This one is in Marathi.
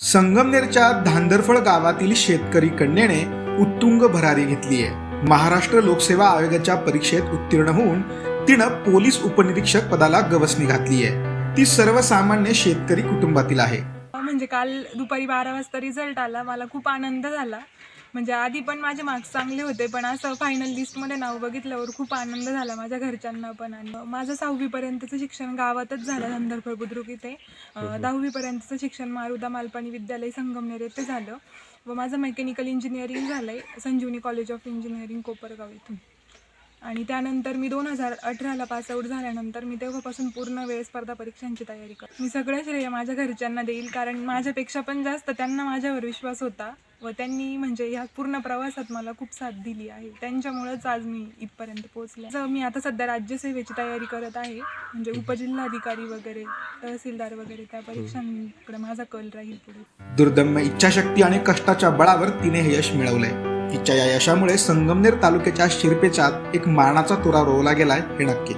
संगमनेरच्या धांदरफळ गावातील शेतकरी कन्येने उत्तुंग भरारी घेतली आहे. महाराष्ट्र लोकसेवा आयोगाच्या परीक्षेत उत्तीर्ण होऊन तिनं पोलीस उपनिरीक्षक पदाला गवसणी घातली आहे. ती सर्वसामान्य शेतकरी कुटुंबातील आहे. म्हणजे काल दुपारी बारा वाजता रिझल्ट आला. मला खूप आनंद झाला. म्हणजे आधी पण माझे मार्क्स चांगले होते पण असं फायनल लिस्टमध्ये नाव बघितल्यावर खूप आनंद झाला माझ्या घरच्यांना पण. आणि माझं सहावीपर्यंतचं शिक्षण गावातच झालं नंदरफळ बुद्रुक इथे. दहावीपर्यंतचं शिक्षण मारुदा मालपाणी विद्यालय संगमनेर येथे झालं. व माझं मेकॅनिकल इंजिनिअरिंग झालं आहे Sanjivani college of engineering Kopargaon इथून. आणि त्यानंतर मी दोन हजार अठराला पास आउट झाल्यानंतर मी तेव्हापासून पूर्ण वेळ स्पर्धा परीक्षांची तयारी करते. मी सगळं श्रेय माझ्या घरच्यांना देईल कारण माझ्यापेक्षा पण जास्त त्यांना माझ्यावर विश्वास होता व त्यांनी म्हणजे ह्या पूर्ण प्रवासात मला खूप साथ दिली आहे. त्यांच्यामुळेच आज मी इथपर्यंत पोहोचले. मी आता सध्या राज्यसेवेची तयारी करत आहे म्हणजे उपजिल्हाधिकारी वगैरे तहसीलदार वगैरे त्या परीक्षांकडे माझा कल राहील पुढे. दुर्दम्य इच्छाशक्ती आणि कष्टाच्या बळावर तिने हे यश मिळवलंय. तिच्या या यशामुळे संगमनेर तालुक्याच्या शिरपेचात एक मानाचा तुरा रोवला गेलाय हे नक्की.